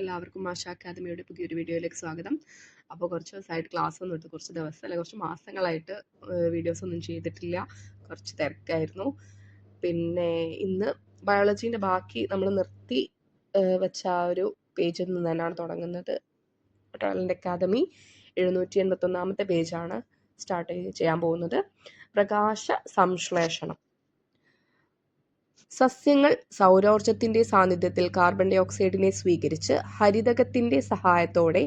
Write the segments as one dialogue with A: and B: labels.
A: എല്ലാവർക്കും ആശ അക്കാദമിയുടെ പുതിയൊരു വീഡിയോയിലേക്ക് സ്വാഗതം അപ്പോൾ കുറച്ച് ദിവസമായിട്ട് ക്ലാസ് ഒന്നും എടുത്ത് കുറച്ച് ദിവസം അല്ല കുറച്ച് മാസങ്ങളായിട്ട് വീഡിയോസ് ഒന്നും ചെയ്തിട്ടില്ല കുറച്ച് തിരക്കായിരുന്നു പിന്നെ ഇന്ന് ബയോളജീൻ്റെ ബാക്കി നമ്മൾ നിർത്തി വെച്ച ആ ഒരു പേജിൽ നിന്ന് തന്നെയാണ് തുടങ്ങുന്നത് ടോലൻ്റ് അക്കാദമി എഴുന്നൂറ്റി എൺപത്തൊന്നാമത്തെ പേജാണ് സ്റ്റാർട്ട് ചെയ്യാൻ പോകുന്നത് പ്രകാശ സംശ്ലേഷണം സസ്യങ്ങൾ സൗരോർജ്ജത്തിന്റെ സാന്നിധ്യത്തിൽ കാർബൺ ഡൈ ഓക്സൈഡിനെ സ്വീകരിച്ച് ഹരിതകത്തിന്റെ സഹായത്തോടെ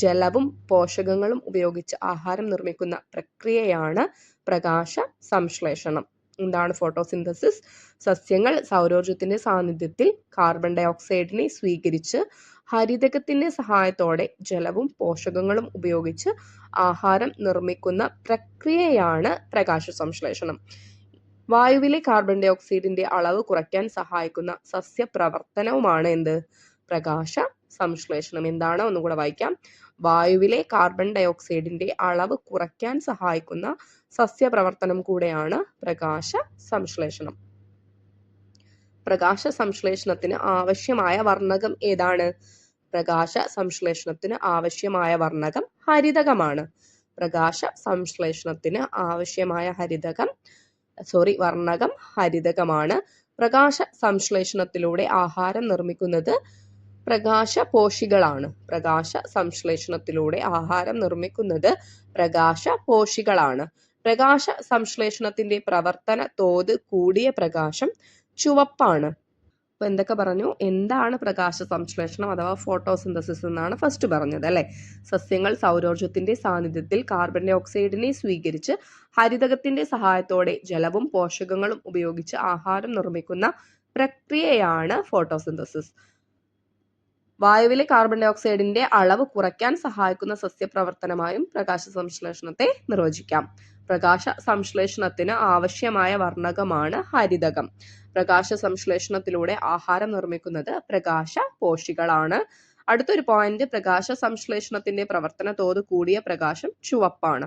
A: ജലവും പോഷകങ്ങളും ഉപയോഗിച്ച് ആഹാരം നിർമ്മിക്കുന്ന പ്രക്രിയയാണ് പ്രകാശ സംശ്ലേഷണം എന്താണ് ഫോട്ടോസിന്തസിസ് സസ്യങ്ങൾ സൗരോർജ്ജത്തിന്റെ സാന്നിധ്യത്തിൽ കാർബൺ ഡൈ ഓക്സൈഡിനെ സ്വീകരിച്ച് ഹരിതകത്തിന്റെ സഹായത്തോടെ ജലവും പോഷകങ്ങളും ഉപയോഗിച്ച് ആഹാരം നിർമ്മിക്കുന്ന പ്രക്രിയയാണ് പ്രകാശ സംശ്ലേഷണം വായുവിലെ കാർബൺ ഡൈ ഓക്സൈഡിന്റെ അളവ് കുറയ്ക്കാൻ സഹായിക്കുന്ന സസ്യപ്രവർത്തനവുമാണ് എന്ത് പ്രകാശ സംശ്ലേഷണം എന്താണ് ഒന്നുകൂടെ വായിക്കാം വായുവിലെ കാർബൺ ഡൈ ഓക്സൈഡിന്റെ അളവ് കുറയ്ക്കാൻ സഹായിക്കുന്ന സസ്യപ്രവർത്തനം കൂടെയാണ് പ്രകാശ സംശ്ലേഷണം പ്രകാശ സംശ്ലേഷണത്തിന് ആവശ്യമായ വർണ്ണകം ഏതാണ് പ്രകാശ സംശ്ലേഷണത്തിന് ആവശ്യമായ വർണ്ണകം ഹരിതകമാണ് പ്രകാശ സംശ്ലേഷണത്തിന് ആവശ്യമായ ഹരിതകം സോറി വർണ്ണകം ഹരിതകമാണ് പ്രകാശ സംശ്ലേഷണത്തിലൂടെ ആഹാരം നിർമ്മിക്കുന്നത് പ്രകാശ പോഷികളാണ് പ്രകാശ സംശ്ലേഷണത്തിലൂടെ ആഹാരം നിർമ്മിക്കുന്നത് പ്രകാശ പോഷികളാണ് പ്രകാശ സംശ്ലേഷണത്തിന്റെ പ്രവർത്തന തോത് കൂടിയ പ്രകാശം ചുവപ്പാണ് അപ്പോൾ എന്തൊക്കെ പറഞ്ഞു എന്താണ് പ്രകാശ സംശ്ലേഷണം അഥവാ ഫോട്ടോസിന്തസിസ് എന്നാണ് ഫസ്റ്റ് പറഞ്ഞത് അല്ലേ സസ്യങ്ങൾ സൗരോർജ്ജത്തിൻ്റെ സാന്നിധ്യത്തിൽ കാർബൺ ഡൈ ഓക്സൈഡിനെ സ്വീകരിച്ച് ഹരിതകത്തിൻ്റെ സഹായത്തോടെ ജലവും പോഷകങ്ങളും ഉപയോഗിച്ച് ആഹാരം നിർമ്മിക്കുന്ന പ്രക്രിയയാണ് ഫോട്ടോസിന്തസിസ് വായുവിലെ കാർബൺ ഡൈ ഓക്സൈഡിന്റെ അളവ് കുറയ്ക്കാൻ സഹായിക്കുന്ന സസ്യപ്രവർത്തനമായും പ്രകാശ സംശ്ലേഷണത്തെ നിർവചിക്കാം പ്രകാശ സംശ്ലേഷണത്തിന് ആവശ്യമായ വർണ്ണകമാണ് ഹരിതകം പ്രകാശ സംശ്ലേഷണത്തിലൂടെ ആഹാരം നിർമ്മിക്കുന്നത് പ്രകാശ പോഷികളാണ് അടുത്തൊരു പോയിന്റ് പ്രകാശ സംശ്ലേഷണത്തിന്റെ പ്രവർത്തന തോത് കൂടിയ പ്രകാശം ചുവപ്പാണ്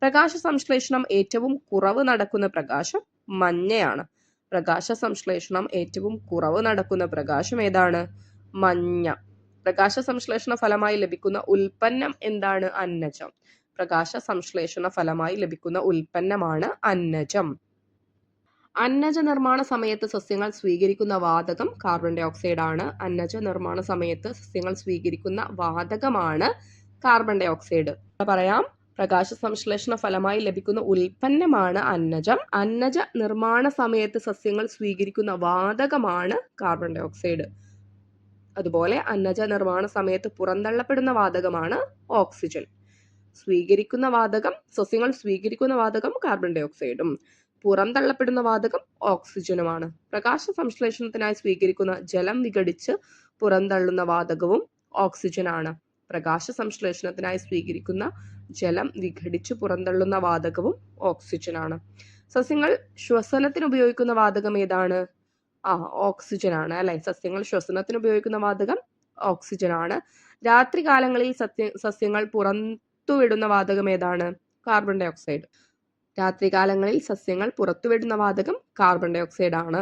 A: പ്രകാശ സംശ്ലേഷണം ഏറ്റവും കുറവ് നടക്കുന്ന പ്രകാശം മഞ്ഞയാണ് പ്രകാശ സംശ്ലേഷണം ഏറ്റവും കുറവ് നടക്കുന്ന പ്രകാശം ഏതാണ് മഞ്ഞ പ്രകാശ സംശ്ലേഷണ ഫലമായി ലഭിക്കുന്ന ഉൽപ്പന്നം എന്താണ് അന്നജം പ്രകാശ സംശ്ലേഷണ ഫലമായി ലഭിക്കുന്ന ഉൽപ്പന്നമാണ് അന്നജം അന്നജ നിർമ്മാണ സമയത്ത് സസ്യങ്ങൾ സ്വീകരിക്കുന്ന വാതകം കാർബൺ ഡൈ ഓക്സൈഡ് ആണ് അന്നജ നിർമ്മാണ സമയത്ത് സസ്യങ്ങൾ സ്വീകരിക്കുന്ന വാതകമാണ് കാർബൺ ഡൈ ഓക്സൈഡ് പറയാം പ്രകാശ സംശ്ലേഷണ ഫലമായി ലഭിക്കുന്ന ഉൽപ്പന്നമാണ് അന്നജം അന്നജ നിർമ്മാണ സമയത്ത് സസ്യങ്ങൾ സ്വീകരിക്കുന്ന വാതകമാണ് കാർബൺ ഡൈ ഓക്സൈഡ് അതുപോലെ അന്നജ നിർമ്മാണ സമയത്ത് പുറന്തള്ളപ്പെടുന്ന വാതകമാണ് ഓക്സിജൻ സ്വീകരിക്കുന്ന വാതകം സസ്യങ്ങൾ സ്വീകരിക്കുന്ന വാതകം കാർബൺ ഡൈ ഓക്സൈഡും പുറന്തള്ളപ്പെടുന്ന വാതകം ഓക്സിജനുമാണ് പ്രകാശ സംശ്ലേഷണത്തിനായി സ്വീകരിക്കുന്ന ജലം വിഘടിച്ച് പുറന്തള്ളുന്ന വാതകവും ഓക്സിജനാണ് പ്രകാശ സംശ്ലേഷണത്തിനായി സ്വീകരിക്കുന്ന ജലം വിഘടിച്ച് പുറന്തള്ളുന്ന വാതകവും ഓക്സിജനാണ് സസ്യങ്ങൾ ശ്വസനത്തിന് ഉപയോഗിക്കുന്ന വാതകം ഏതാണ് ആ ഓക്സിജനാണ് അല്ലെ സസ്യങ്ങൾ ശ്വസനത്തിന് ഉപയോഗിക്കുന്ന വാതകം ഓക്സിജനാണ് രാത്രികാലങ്ങളിൽ സസ്യ സസ്യങ്ങൾ പുറത്തുവിടുന്ന വാതകം ഏതാണ് കാർബൺ ഡയോക്സൈഡ് രാത്രികാലങ്ങളിൽ സസ്യങ്ങൾ പുറത്തുവിടുന്ന വാതകം കാർബൺ ഡൈ ഓക്സൈഡ് ആണ്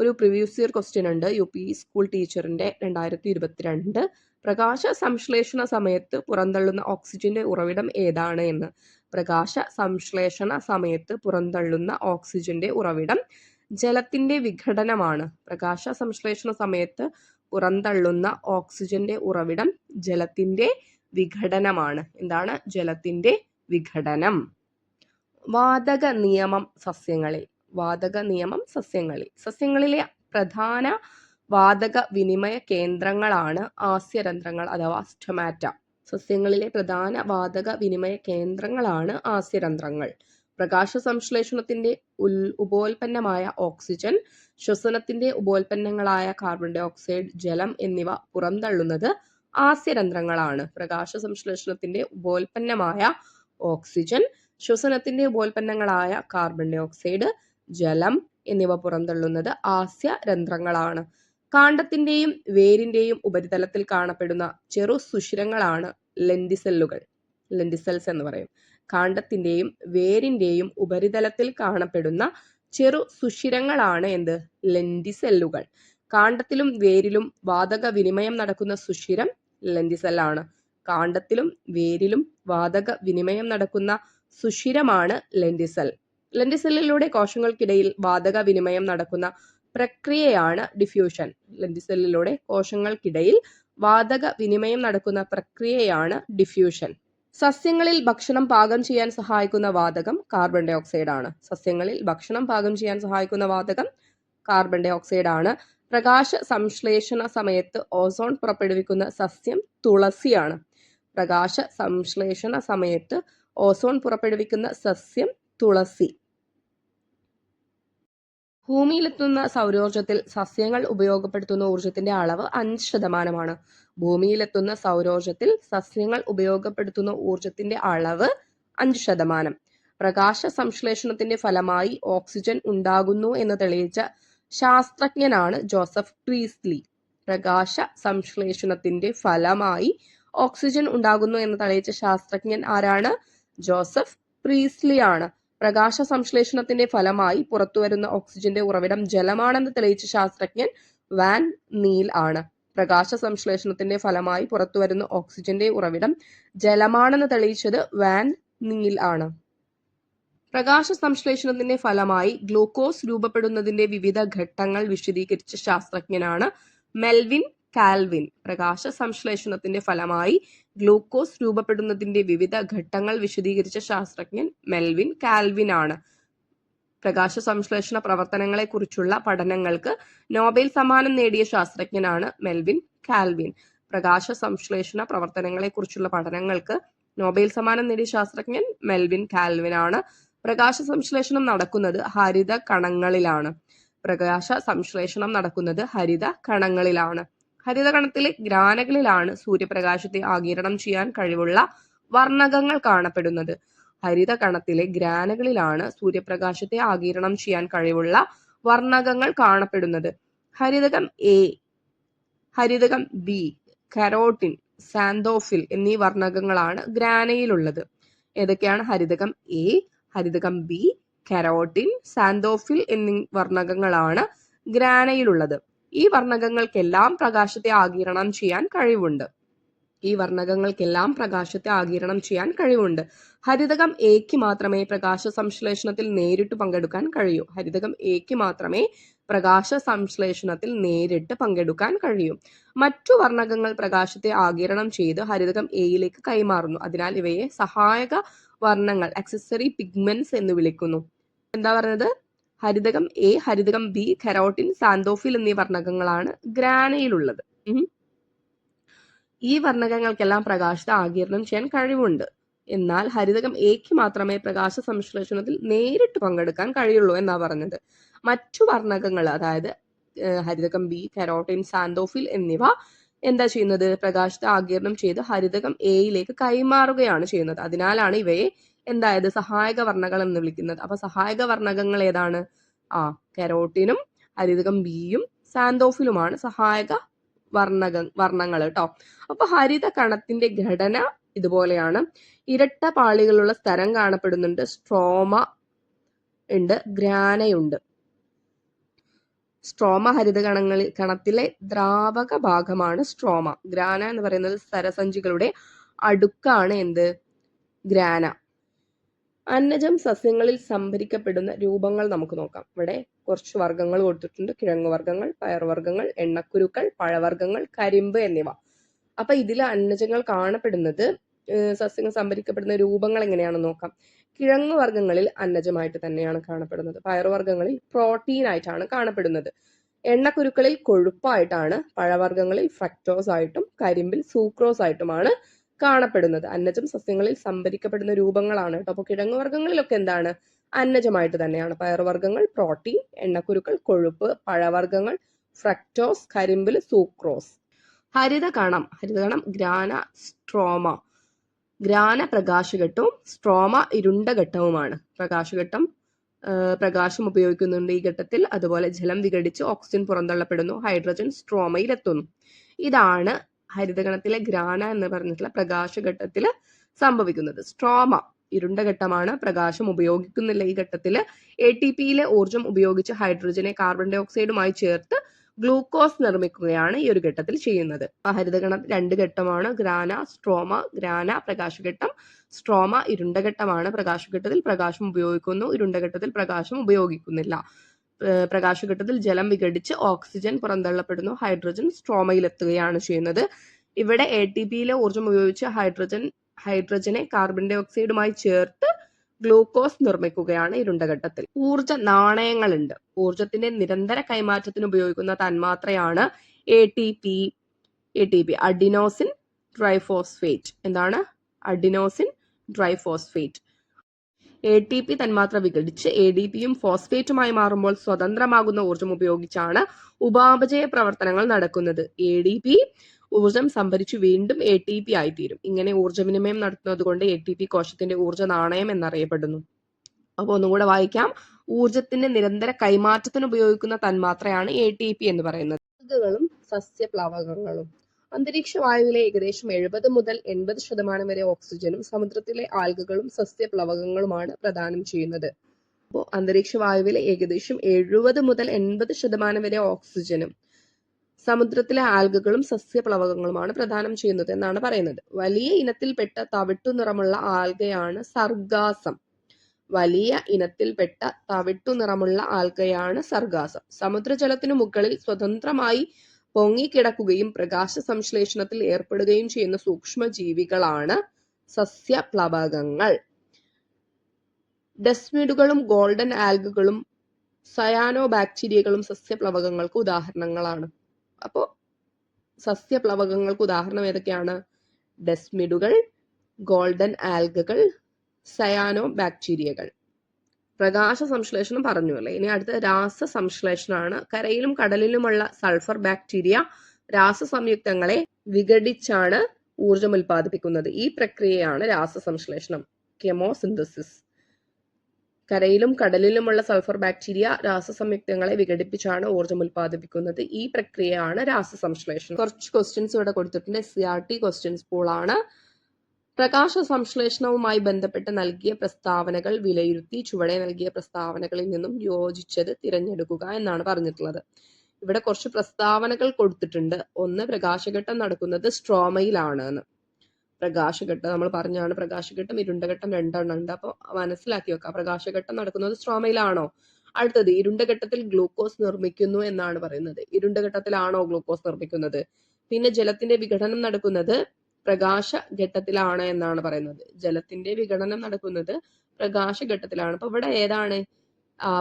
A: ഒരു പ്രിവ്യൂസ് ഇയർ ക്വസ്റ്റ്യൻ ഉണ്ട് യു പി സ്കൂൾ ടീച്ചറിന്റെ രണ്ടായിരത്തി ഇരുപത്തിരണ്ട് പ്രകാശ സംശ്ലേഷണ സമയത്ത് പുറന്തള്ളുന്ന ഓക്സിജന്റെ ഉറവിടം ഏതാണ് എന്ന് പ്രകാശ സംശ്ലേഷണ സമയത്ത് പുറന്തള്ളുന്ന ഓക്സിജന്റെ ഉറവിടം ജലത്തിന്റെ വിഘടനമാണ് പ്രകാശ സംശ്ലേഷണ സമയത്ത് പുറന്തള്ളുന്ന ഓക്സിജന്റെ ഉറവിടം ജലത്തിന്റെ വിഘടനമാണ് എന്താണ് ജലത്തിന്റെ വിഘടനം വാതക നിയമം സസ്യങ്ങളിൽ വാതക നിയമം സസ്യങ്ങളിൽ സസ്യങ്ങളിലെ പ്രധാന വാതക വിനിമയ കേന്ദ്രങ്ങളാണ് ആസ്യരന്ധ്രങ്ങൾ അഥവാ സ്റ്റൊമാറ്റ സസ്യങ്ങളിലെ പ്രധാന വാതക വിനിമയ കേന്ദ്രങ്ങളാണ് ആസ്യരന്ധ്രങ്ങൾ പ്രകാശ സംശ്ലേഷണത്തിന്റെ ഉൽ ഉപോൽപ്പന്നമായ ഓക്സിജൻ ശ്വസനത്തിന്റെ ഉപോൽപ്പന്നങ്ങളായ കാർബൺ ഡൈ ഓക്സൈഡ് ജലം എന്നിവ പുറന്തള്ളുന്നത് ആസ്യരന്ധ്രങ്ങളാണ് പ്രകാശ സംശ്ലേഷണത്തിന്റെ ഉപോൽപ്പന്നമായ ഓക്സിജൻ ശ്വസനത്തിന്റെ ഉപോൽപ്പന്നങ്ങളായ കാർബൺ ഡൈ ഓക്സൈഡ് ജലം എന്നിവ പുറന്തള്ളുന്നത് ആസ്യ രന്ധ്രങ്ങളാണ് കാണ്ഡത്തിന്റെയും വേരിന്റെയും ഉപരിതലത്തിൽ കാണപ്പെടുന്ന ചെറു സുഷിരങ്ങളാണ് ലെൻഡിസെല്ലുകൾ ലെൻഡിസെൽസ് എന്ന് പറയും കാണ്ഡത്തിന്റെയും വേരിന്റെയും ഉപരിതലത്തിൽ കാണപ്പെടുന്ന ചെറു സുഷിരങ്ങളാണ് എന്ത് ലെൻഡിസെല്ലുകൾ കാണ്ഡത്തിലും വേരിലും വാതക വിനിമയം നടക്കുന്ന സുഷിരം ലെൻഡിസെല്ലാണ് കാണ്ഡത്തിലും വേരിലും വാതക വിനിമയം നടക്കുന്ന സുഷിരമാണ് ലെൻഡിസൽ ലെൻഡിസെല്ലിലൂടെ കോശങ്ങൾക്കിടയിൽ വാതക വിനിമയം നടക്കുന്ന പ്രക്രിയയാണ് ഡിഫ്യൂഷൻ ലെൻഡിസെല്ലിലൂടെ കോശങ്ങൾക്കിടയിൽ വാതക വിനിമയം നടക്കുന്ന പ്രക്രിയയാണ് ഡിഫ്യൂഷൻ സസ്യങ്ങളിൽ ഭക്ഷണം പാകം ചെയ്യാൻ സഹായിക്കുന്ന വാതകം കാർബൺ ഡൈ ഓക്സൈഡ് ആണ് സസ്യങ്ങളിൽ ഭക്ഷണം പാകം ചെയ്യാൻ സഹായിക്കുന്ന വാതകം കാർബൺ ഡൈ ഓക്സൈഡ് ആണ് പ്രകാശ സംശ്ലേഷണ സമയത്ത് ഓസോൺ പുറപ്പെടുവിക്കുന്ന സസ്യം തുളസിയാണ് പ്രകാശ സംശ്ലേഷണ സമയത്ത് ഓസോൺ പുറപ്പെടുവിക്കുന്ന സസ്യം തുളസി ഭൂമിയിലെത്തുന്ന സൗരോർജ്ജത്തിൽ സസ്യങ്ങൾ ഉപയോഗപ്പെടുത്തുന്ന ഊർജത്തിന്റെ അളവ് അഞ്ച് ശതമാനമാണ് ഭൂമിയിലെത്തുന്ന സൗരോർജ്ജത്തിൽ സസ്യങ്ങൾ ഉപയോഗപ്പെടുത്തുന്ന ഊർജത്തിന്റെ അളവ് അഞ്ച് ശതമാനം പ്രകാശ സംശ്ലേഷണത്തിന്റെ ഫലമായി ഓക്സിജൻ ഉണ്ടാകുന്നു എന്ന് തെളിയിച്ച ശാസ്ത്രജ്ഞനാണ് ജോസഫ് പ്രീസ്ലി പ്രകാശ സംശ്ലേഷണത്തിന്റെ ഫലമായി ഓക്സിജൻ ഉണ്ടാകുന്നു എന്ന് തെളിയിച്ച ശാസ്ത്രജ്ഞൻ ആരാണ് ജോസഫ് ആണ് പ്രകാശ സംശ്ലേഷണത്തിന്റെ ഫലമായി പുറത്തുവരുന്ന ഓക്സിജന്റെ ഉറവിടം ജലമാണെന്ന് തെളിയിച്ച ശാസ്ത്രജ്ഞൻ വാൻ നീൽ ആണ് പ്രകാശ സംശ്ലേഷണത്തിന്റെ ഫലമായി പുറത്തുവരുന്ന ഓക്സിജന്റെ ഉറവിടം ജലമാണെന്ന് തെളിയിച്ചത് വാൻ നീൽ ആണ് പ്രകാശ സംശ്ലേഷണത്തിന്റെ ഫലമായി ഗ്ലൂക്കോസ് രൂപപ്പെടുന്നതിന്റെ വിവിധ ഘട്ടങ്ങൾ വിശദീകരിച്ച ശാസ്ത്രജ്ഞനാണ് മെൽവിൻ കാൽവിൻ പ്രകാശ സംശ്ലേഷണത്തിന്റെ ഫലമായി ഗ്ലൂക്കോസ് രൂപപ്പെടുന്നതിന്റെ വിവിധ ഘട്ടങ്ങൾ വിശദീകരിച്ച ശാസ്ത്രജ്ഞൻ മെൽവിൻ കാൽവിൻ ആണ് പ്രകാശ സംശ്ലേഷണ പ്രവർത്തനങ്ങളെക്കുറിച്ചുള്ള പഠനങ്ങൾക്ക് നോബൽ സമ്മാനം നേടിയ ശാസ്ത്രജ്ഞനാണ് മെൽവിൻ കാൽവിൻ പ്രകാശ സംശ്ലേഷണ പ്രവർത്തനങ്ങളെക്കുറിച്ചുള്ള പഠനങ്ങൾക്ക് നോബൽ സമ്മാനം നേടിയ ശാസ്ത്രജ്ഞൻ മെൽവിൻ കാൽവിൻ ആണ് പ്രകാശ സംശ്ലേഷണം നടക്കുന്നത് ഹരിത കണങ്ങളിലാണ് പ്രകാശ സംശ്ലേഷണം നടക്കുന്നത് ഹരിത കണങ്ങളിലാണ് ഹരിതകണത്തിലെ ഗ്രാനകളിലാണ് സൂര്യപ്രകാശത്തെ ആകിരണം ചെയ്യാൻ കഴിവുള്ള വർണ്ണകങ്ങൾ കാണപ്പെടുന്നത് ഹരിതകണത്തിലെ ഗ്രാനകളിലാണ് സൂര്യപ്രകാശത്തെ ആകിരണം ചെയ്യാൻ കഴിവുള്ള വർണ്ണകങ്ങൾ കാണപ്പെടുന്നത് ഹരിതകം എ ഹരിതകം ബി കരോട്ടിൻ സാന്തോഫിൽ എന്നീ വർണ്ണകങ്ങളാണ് ഗ്രാനയിലുള്ളത് ഏതൊക്കെയാണ് ഹരിതകം എ ഹരിതകം ബി കരോട്ടിൻ സാന്തോഫിൽ എന്നീ വർണ്ണകങ്ങളാണ് ഗ്രാനയിലുള്ളത് ഈ വർണ്ണകങ്ങൾക്കെല്ലാം പ്രകാശത്തെ ആകിരണം ചെയ്യാൻ കഴിവുണ്ട് ഈ വർണ്ണകങ്ങൾക്കെല്ലാം പ്രകാശത്തെ ആകിരണം ചെയ്യാൻ കഴിവുണ്ട് ഹരിതകം എക്ക് മാത്രമേ പ്രകാശ സംശ്ലേഷണത്തിൽ നേരിട്ട് പങ്കെടുക്കാൻ കഴിയൂ ഹരിതകം എക്ക് മാത്രമേ പ്രകാശ സംശ്ലേഷണത്തിൽ നേരിട്ട് പങ്കെടുക്കാൻ കഴിയും മറ്റു വർണ്ണകങ്ങൾ പ്രകാശത്തെ ആകിരണം ചെയ്ത് ഹരിതകം എയിലേക്ക് കൈമാറുന്നു അതിനാൽ ഇവയെ സഹായക വർണ്ണങ്ങൾ അക്സസറി പിഗ്മെന്റ്സ് എന്ന് വിളിക്കുന്നു എന്താ പറഞ്ഞത് ഹരിതകം എ ഹരിതകം ബി കരോട്ടിൻ സാന്തോഫിൽ എന്നീ വർണ്ണകങ്ങളാണ് ഗ്രാനയിലുള്ളത് ഈ വർണ്ണകങ്ങൾക്കെല്ലാം പ്രകാശത്തെ ആകീർണം ചെയ്യാൻ കഴിവുണ്ട് എന്നാൽ ഹരിതകം എക്ക് മാത്രമേ പ്രകാശ സംശ്ലേഷണത്തിൽ നേരിട്ട് പങ്കെടുക്കാൻ കഴിയുള്ളൂ എന്നാ പറഞ്ഞത് മറ്റു വർണ്ണകങ്ങൾ അതായത് ഹരിതകം ബി കരോട്ടിൻ സാന്തോഫിൽ എന്നിവ എന്താ ചെയ്യുന്നത് പ്രകാശത്തെ ആകീർണം ചെയ്ത് ഹരിതകം എയിലേക്ക് കൈമാറുകയാണ് ചെയ്യുന്നത് അതിനാലാണ് ഇവയെ എന്തായത് സഹായക വർണ്ണകൾ എന്ന് വിളിക്കുന്നത് അപ്പൊ സഹായക വർണ്ണകങ്ങൾ ഏതാണ് ആ കരോട്ടിനും ഹരിതകം ബിയും സാന്തോഫിലുമാണ് സഹായക വർണ്ണക വർണ്ണങ്ങൾ കേട്ടോ അപ്പൊ ഹരിത കണത്തിന്റെ ഘടന ഇതുപോലെയാണ് ഇരട്ട പാളികളുള്ള സ്ഥലം കാണപ്പെടുന്നുണ്ട് സ്ട്രോമ ഉണ്ട് ഗ്രാനയുണ്ട് സ്ട്രോമ ഹരിത കണങ്ങളിൽ കണത്തിലെ ദ്രാവക ഭാഗമാണ് സ്ട്രോമ ഗ്രാന എന്ന് പറയുന്നത് സരസഞ്ചികളുടെ അടുക്കാണ് എന്ത് ഗ്രാന അന്നജം സസ്യങ്ങളിൽ സംഭരിക്കപ്പെടുന്ന രൂപങ്ങൾ നമുക്ക് നോക്കാം ഇവിടെ കുറച്ച് വർഗ്ഗങ്ങൾ കൊടുത്തിട്ടുണ്ട് കിഴങ്ങ് വർഗ്ഗങ്ങൾ പയർവർഗ്ഗങ്ങൾ എണ്ണക്കുരുക്കൾ പഴവർഗ്ഗങ്ങൾ കരിമ്പ് എന്നിവ അപ്പൊ ഇതിൽ അന്നജങ്ങൾ കാണപ്പെടുന്നത് സസ്യങ്ങൾ സംഭരിക്കപ്പെടുന്ന രൂപങ്ങൾ എങ്ങനെയാണെന്ന് നോക്കാം കിഴങ്ങ് വർഗ്ഗങ്ങളിൽ അന്നജമായിട്ട് തന്നെയാണ് കാണപ്പെടുന്നത് പയർവർഗ്ഗങ്ങളിൽ പ്രോട്ടീൻ ആയിട്ടാണ് കാണപ്പെടുന്നത് എണ്ണക്കുരുക്കളിൽ കൊഴുപ്പായിട്ടാണ് പഴവർഗ്ഗങ്ങളിൽ ഫ്രക്ടോസ് ആയിട്ടും കരിമ്പിൽ സൂക്രോസ് ആയിട്ടുമാണ് കാണപ്പെടുന്നത് അന്നജം സസ്യങ്ങളിൽ സംഭരിക്കപ്പെടുന്ന രൂപങ്ങളാണ് കേട്ടോ അപ്പോൾ വർഗ്ഗങ്ങളിലൊക്കെ എന്താണ് അന്നജമായിട്ട് തന്നെയാണ് പയറുവർഗ്ഗങ്ങൾ പ്രോട്ടീൻ എണ്ണക്കുരുക്കൾ കൊഴുപ്പ് പഴവർഗ്ഗങ്ങൾ ഫ്രക്ടോസ് കരിമ്പിൽ സൂക്രോസ് ഹരിതകണം ഹരിതകണം ഗ്രാന സ്ട്രോമ ഗ്രാന പ്രകാശഘട്ടവും സ്ട്രോമ ഇരുണ്ട ഘട്ടവുമാണ് പ്രകാശഘട്ടം പ്രകാശം ഉപയോഗിക്കുന്നുണ്ട് ഈ ഘട്ടത്തിൽ അതുപോലെ ജലം വിഘടിച്ച് ഓക്സിജൻ പുറന്തള്ളപ്പെടുന്നു ഹൈഡ്രജൻ സ്ട്രോമയിലെത്തുന്നു ഇതാണ് ഹരിതഗണത്തിലെ ഗ്രാന എന്ന് പറഞ്ഞിട്ടുള്ള പ്രകാശഘട്ടത്തിൽ സംഭവിക്കുന്നത് സ്ട്രോമ ഇരുണ്ട ഘട്ടമാണ് പ്രകാശം ഉപയോഗിക്കുന്നില്ല ഈ ഘട്ടത്തിൽ എ ടി പിയിലെ ഊർജം ഉപയോഗിച്ച് ഹൈഡ്രജനെ കാർബൺ ഡൈ ഓക്സൈഡുമായി ചേർത്ത് ഗ്ലൂക്കോസ് നിർമ്മിക്കുകയാണ് ഈ ഒരു ഘട്ടത്തിൽ ചെയ്യുന്നത് ഹരിതഗണ രണ്ട് ഘട്ടമാണ് ഗ്രാന സ്ട്രോമ ഗ്രാന പ്രകാശഘട്ടം സ്ട്രോമ ഇരുണ്ട ഘട്ടമാണ് പ്രകാശഘട്ടത്തിൽ പ്രകാശം ഉപയോഗിക്കുന്നു ഇരുണ്ട ഘട്ടത്തിൽ പ്രകാശം ഉപയോഗിക്കുന്നില്ല പ്രകാശഘട്ടത്തിൽ ജലം വിഘടിച്ച് ഓക്സിജൻ പുറന്തള്ളപ്പെടുന്നു ഹൈഡ്രജൻ എത്തുകയാണ് ചെയ്യുന്നത് ഇവിടെ എ ടി പിയിലെ ഊർജ്ജം ഉപയോഗിച്ച് ഹൈഡ്രജൻ ഹൈഡ്രജനെ കാർബൺ ഡൈ ഓക്സൈഡുമായി ചേർത്ത് ഗ്ലൂക്കോസ് നിർമ്മിക്കുകയാണ് ഘട്ടത്തിൽ ഊർജ നാണയങ്ങളുണ്ട് ഊർജത്തിന്റെ നിരന്തര കൈമാറ്റത്തിന് ഉപയോഗിക്കുന്ന തന്മാത്രയാണ് A T P A T P adenosine triphosphate എന്താണ് adenosine triphosphate A T P തന്മാത്ര വിഘടിച്ച് എ ഡി പിയും ഫോസ്ഫേറ്റുമായി മാറുമ്പോൾ സ്വതന്ത്രമാകുന്ന ഊർജം ഉപയോഗിച്ചാണ് ഉപാപചയ പ്രവർത്തനങ്ങൾ നടക്കുന്നത് എ ഡി പി ഊർജം സംഭരിച്ചു വീണ്ടും എ ടി പി ആയിത്തീരും ഇങ്ങനെ ഊർജ്ജവിനിമയം നടത്തുന്നത് കൊണ്ട് എ ടി പി കോശത്തിന്റെ ഊർജ്ജ നാണയം എന്നറിയപ്പെടുന്നു അപ്പോൾ ഒന്നുകൂടെ വായിക്കാം ഊർജത്തിന്റെ നിരന്തര കൈമാറ്റത്തിന് ഉപയോഗിക്കുന്ന തന്മാത്രയാണ് എ ടി പി എന്ന് പറയുന്നത് സസ്യപ്ലവകങ്ങളും അന്തരീക്ഷ വായുവിലെ ഏകദേശം എഴുപത് മുതൽ എൺപത് ശതമാനം വരെ ഓക്സിജനും സമുദ്രത്തിലെ ആൽഗകളും സസ്യപ്ലവകങ്ങളുമാണ് പ്രദാനം ചെയ്യുന്നത് അപ്പോൾ അന്തരീക്ഷ വായുവിലെ ഏകദേശം എഴുപത് മുതൽ എൺപത് ശതമാനം വരെ ഓക്സിജനും സമുദ്രത്തിലെ ആൽഗകളും സസ്യപ്ലവകങ്ങളുമാണ് പ്രദാനം ചെയ്യുന്നത് എന്നാണ് പറയുന്നത് വലിയ ഇനത്തിൽപ്പെട്ട തവിട്ടു നിറമുള്ള ആൽഗയാണ് സർഗാസം വലിയ ഇനത്തിൽപ്പെട്ട തവിട്ടു നിറമുള്ള ആൽഗയാണ് സർഗാസം സമുദ്രജലത്തിനു മുകളിൽ സ്വതന്ത്രമായി പൊങ്ങിക്കിടക്കുകയും പ്രകാശ സംശ്ലേഷണത്തിൽ ഏർപ്പെടുകയും ചെയ്യുന്ന സൂക്ഷ്മജീവികളാണ് സസ്യപ്ലവകങ്ങൾ ഡസ്മിഡുകളും ഗോൾഡൻ ആൽഗുകളും സയാനോ ബാക്ടീരിയകളും സസ്യപ്ലവകങ്ങൾക്ക് ഉദാഹരണങ്ങളാണ് അപ്പോ സസ്യപ്ലവകങ്ങൾക്ക് ഉദാഹരണം ഏതൊക്കെയാണ് ഡസ്മിഡുകൾ ഗോൾഡൻ ആൽഗകൾ സയാനോ ബാക്ടീരിയകൾ പ്രകാശ സംശ്ലേഷണം പറഞ്ഞു അല്ലേ ഇനി അടുത്ത രാസ സംശ്ലേഷണമാണ് കരയിലും കടലിലുമുള്ള സൾഫർ ബാക്ടീരിയ രാസ സംയുക്തങ്ങളെ വിഘടിച്ചാണ് ഊർജം ഉൽപ്പാദിപ്പിക്കുന്നത് ഈ പ്രക്രിയയാണ് രാസ സംശ്ലേഷണം കെമോസിന്തസിസ് കരയിലും കടലിലുമുള്ള സൾഫർ ബാക്ടീരിയ രാസസംയുക്തങ്ങളെ വിഘടിപ്പിച്ചാണ് ഊർജ്ജം ഉൽപ്പാദിപ്പിക്കുന്നത് ഈ പ്രക്രിയയാണ് രാസസംശ്ലേഷണം കുറച്ച് ക്വസ്റ്റ്യൻസ് ഇവിടെ കൊടുത്തിട്ടുണ്ട് S C R T questions പോളാണ് പ്രകാശസംശ്ലേഷണവുമായി ബന്ധപ്പെട്ട് നൽകിയ പ്രസ്താവനകൾ വിലയിരുത്തി ചുവടെ നൽകിയ പ്രസ്താവനകളിൽ നിന്നും യോജിച്ചത് തിരഞ്ഞെടുക്കുക എന്നാണ് പറഞ്ഞിട്ടുള്ളത് ഇവിടെ കുറച്ച് പ്രസ്താവനകൾ കൊടുത്തിട്ടുണ്ട് ഒന്ന് പ്രകാശഘട്ടം നടക്കുന്നത് സ്ട്രോമയിലാണ് എന്ന് പ്രകാശഘട്ടം നമ്മൾ പറഞ്ഞാണ് പ്രകാശഘട്ടം ഇരുണ്ടഘട്ടം രണ്ടെണ്ണം ഉണ്ട് അപ്പോൾ മനസ്സിലാക്കി വെക്കുക പ്രകാശഘട്ടം നടക്കുന്നത് സ്ട്രോമയിലാണോ അടുത്തത് ഇരുണ്ടഘട്ടത്തിൽ ഗ്ലൂക്കോസ് നിർമ്മിക്കുന്നു എന്നാണ് പറയുന്നത് ഇരുണ്ടഘട്ടത്തിലാണോ ഗ്ലൂക്കോസ് നിർമ്മിക്കുന്നത് പിന്നെ ജലത്തിന്റെ വിഘടനം നടക്കുന്നത് പ്രകാശ ഘട്ടത്തിലാണ് എന്നാണ് പറയുന്നത് ജലത്തിന്റെ വിഘടനം നടക്കുന്നത് പ്രകാശ ഘട്ടത്തിലാണ് അപ്പൊ ഇവിടെ ഏതാണ്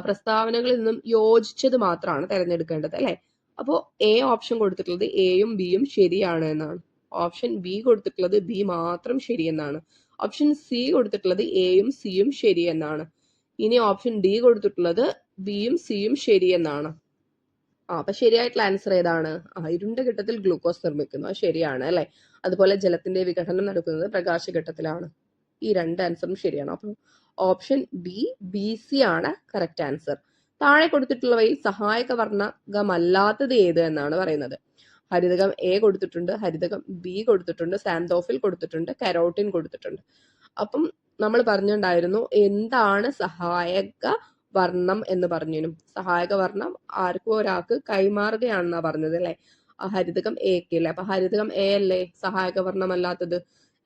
A: പ്രസ്താവനകളിൽ നിന്നും യോജിച്ചത് മാത്രമാണ് തിരഞ്ഞെടുക്കേണ്ടത് അല്ലെ അപ്പോൾ എ ഓപ്ഷൻ കൊടുത്തിട്ടുള്ളത് എയും ബിയും ശരിയാണ് എന്നാണ് ഓപ്ഷൻ ബി കൊടുത്തിട്ടുള്ളത് ബി മാത്രം ശരിയെന്നാണ് ഓപ്ഷൻ സി കൊടുത്തിട്ടുള്ളത് എയും സിയും ശരിയെന്നാണ് ഇനി ഓപ്ഷൻ ഡി കൊടുത്തിട്ടുള്ളത് ബിയും സിയും ശരിയെന്നാണ് ആ അപ്പൊ ശരിയായിട്ടുള്ള ആൻസർ ഏതാണ് ആ ഇരുണ്ട ഘട്ടത്തിൽ ഗ്ലൂക്കോസ് നിർമ്മിക്കുന്നു അത് ശരിയാണ് അല്ലെ അതുപോലെ ജലത്തിന്റെ വിഘടനം നടക്കുന്നത് പ്രകാശ ഘട്ടത്തിലാണ് ഈ രണ്ട് ആൻസറും ശരിയാണ് അപ്പൊ ഓപ്ഷൻ ബി ബി സി ആണ് കറക്റ്റ് ആൻസർ താഴെ കൊടുത്തിട്ടുള്ളവയിൽ സഹായക വർണ്ണകമല്ലാത്തത് ഏത് എന്നാണ് പറയുന്നത് ഹരിതകം എ കൊടുത്തിട്ടുണ്ട് ഹരിതകം ബി കൊടുത്തിട്ടുണ്ട് സാന്തോഫിൽ കൊടുത്തിട്ടുണ്ട് കരോട്ടിൻ കൊടുത്തിട്ടുണ്ട് അപ്പം നമ്മൾ പറഞ്ഞിട്ടുണ്ടായിരുന്നു എന്താണ് സഹായക വർണ്ണം എന്ന് പറഞ്ഞതിനും സഹായക വർണ്ണം ആർക്കും ഒരാൾക്ക് കൈമാറുകയാണെന്നാ പറഞ്ഞത് അല്ലെ ഹരിതകം എക്ക് അല്ലേ അപ്പൊ ഹരിതകം എ അല്ലേ സഹായക അല്ലാത്തത്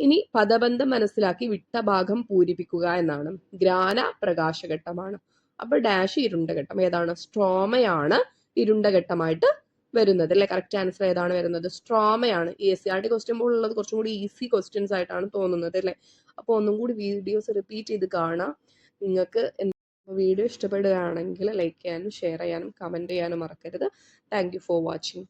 A: ഇനി പദബന്ധം മനസ്സിലാക്കി വിട്ട ഭാഗം പൂരിപ്പിക്കുക എന്നാണ് ഗ്രാന പ്രകാശഘട്ടമാണ് അപ്പൊ ഡാഷ് ഇരുണ്ടഘട്ടം ഏതാണ് സ്ട്രോമയാണ് ഇരുണ്ടഘട്ടമായിട്ട് വരുന്നത് അല്ലെ കറക്റ്റ് ആൻസർ ഏതാണ് വരുന്നത് സ്ട്രോമയാണ് S C R T question ഉള്ളത് കുറച്ചും കൂടി ഈസി ക്വസ്റ്റ്യൻസ് ആയിട്ടാണ് തോന്നുന്നത് അല്ലെ അപ്പോൾ ഒന്നും കൂടി വീഡിയോസ് റിപ്പീറ്റ് ചെയ്ത് കാണാം നിങ്ങൾക്ക് വീഡിയോ ഇഷ്ടപ്പെടുകയാണെങ്കിൽ ലൈക്ക് ചെയ്യാനും ഷെയർ ചെയ്യാനും കമൻറ്റ് ചെയ്യാനും മറക്കരുത് താങ്ക് യു ഫോർ വാച്ചിങ്